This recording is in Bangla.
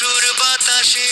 সুর বাতাসে